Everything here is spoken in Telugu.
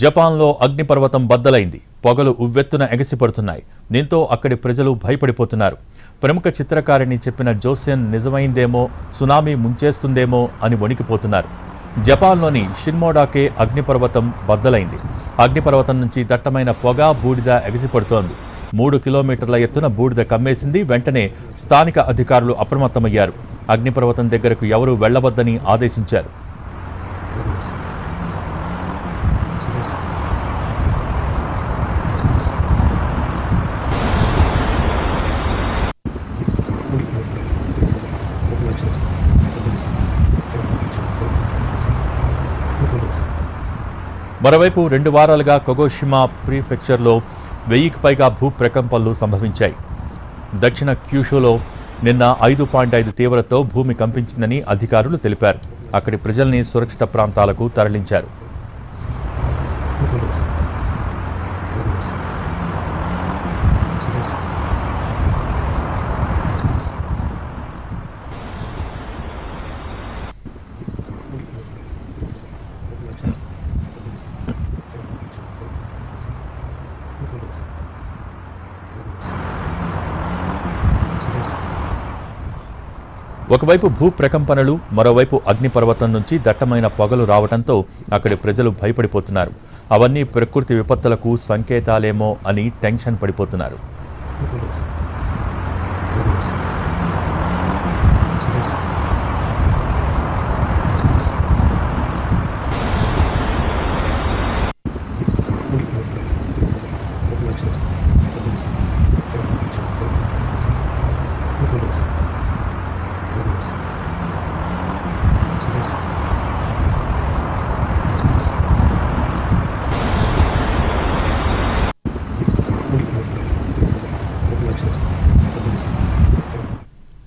జపాన్లో అగ్నిపర్వతం బద్దలైంది. పొగలు ఉవ్వెత్తున ఎగసిపడుతున్నాయి. దీంతో అక్కడి ప్రజలు భయపడిపోతున్నారు. ప్రముఖ చిత్రకారిణి చెప్పిన జోస్యన్ నిజమైందేమో సునామీ ముంచేస్తుందేమో అని వణికిపోతున్నారు. జపాన్లోని షిన్మోడాకే అగ్నిపర్వతం బద్దలైంది. అగ్నిపర్వతం నుంచి దట్టమైన పొగ బూడిద ఎగసిపడుతోంది. మూడు కిలోమీటర్ల ఎత్తున బూడిద కమ్మేసింది. వెంటనే స్థానిక అధికారులు అప్రమత్తమయ్యారు. అగ్నిపర్వతం దగ్గరకు ఎవరూ వెళ్ళవద్దని ఆదేశించారు. మరోవైపు రెండు వారాలుగా కొగోషిమా ప్రీఫెక్చర్లో వెయ్యికి పైగా భూ ప్రకంపనలు సంభవించాయి. దక్షిణ క్యూషోలో నిన్న ఐదు పాయింట్ ఐదు తీవ్రతో భూమి కంపించిందని అధికారులు తెలిపారు. అక్కడి ప్రజల్ని సురక్షిత ప్రాంతాలకు తరలించారు. ఒకవైపు భూ ప్రకంపనలు మరోవైపు అగ్నిపర్వతం నుంచి దట్టమైన పొగలు రావడంతో అక్కడి ప్రజలు భయపడిపోతున్నారు. అవన్నీ ప్రకృతి విపత్తులకు సంకేతాలేమో అని టెన్షన్ పడిపోతున్నారు.